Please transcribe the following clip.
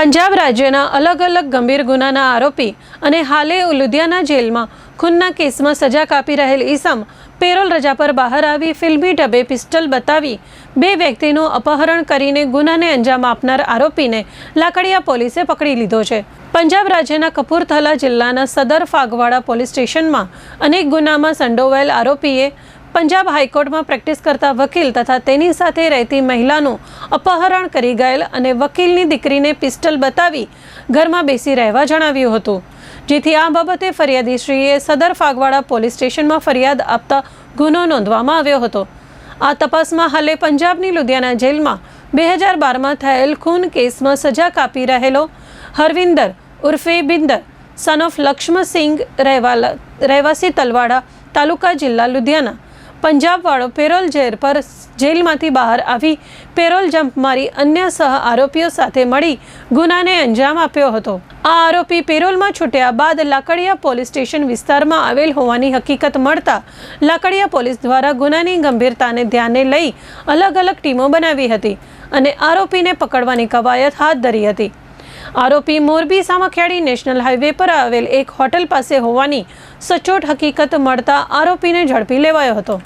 પંજાબ રાજ્યના અલગ અલગ ગંભીર ગુનાના આરોપી અને હાલે લુધિયાના જેલમાં ખૂનના કેસમાં સજા કાપી રહેલ ઈસમ પેરોલ રજા પર બહાર આવી ફિલ્મી ઢબે પિસ્ટલ બતાવી બે વ્યક્તિનું અપહરણ કરીને ગુનાને અંજામ આપનાર આરોપીને લાકડિયા પોલીસે પકડી લીધો છે. પંજાબ રાજ્યના કપૂરથલા જિલ્લાના સદર ફાગવાડા પોલીસ સ્ટેશનમાં અનેક ગુનામાં સંડોવાયેલ આરોપીએ પંજાબ હાઈકોર્ટમાં પ્રેક્ટિસ કરતા વકીલ તથા તેની સાથે રહેતી મહિલાનું અપહરણ કરી ગયેલ અને વકીલની દીકરીને પિસ્ટલ બતાવી ઘરમાં બેસી રહેવા જણાવ્યું હતું. જેથી આ બાબતે ફરિયાદીશ્રીએ સદર ફાગવાડા પોલીસ સ્ટેશનમાં ફરિયાદ આપતા ગુનો નોંધવામાં આવ્યો હતો. આ તપાસમાં હાલે પંજાબની લુધિયાના જેલમાં બે હજાર બારમાં થયેલ ખૂન કેસમાં સજા કાપી રહેલો હરવિંદર ઉર્ફે બિંદર સન ઓફ લક્ષ્મસિંહ રહેવાલા, રહેવાસી તલવાડા તાલુકા જિલ્લા લુધિયાના પંજાબવાળો પેરોલ જેર પર જેલમાંથી બહાર આવી પેરોલ જમ્પ મારી અન્ય સહ આરોપીઓ સાથે મળી ગુનાને અંજામ આપ્યો હતો. આ આરોપી પેરોલમાં છૂટ્યા બાદ લાકડિયા પોલીસ સ્ટેશન વિસ્તારમાં આવેલ હોવાની હકીકત મળતા લાકડિયા પોલીસ દ્વારા ગુનાની ગંભીરતાને ધ્યાને લઈ અલગ અલગ ટીમો બનાવી હતી અને આરોપીને પકડવાની કવાયત હાથ ધરી હતી. આરોપી મોરબી સામખિયાળી નેશનલ હાઈવે પર આવેલ એક હોટલ પાસે હોવાની સચોટ હકીકત મળતા આરોપીને ઝડપી લેવાયો હતો.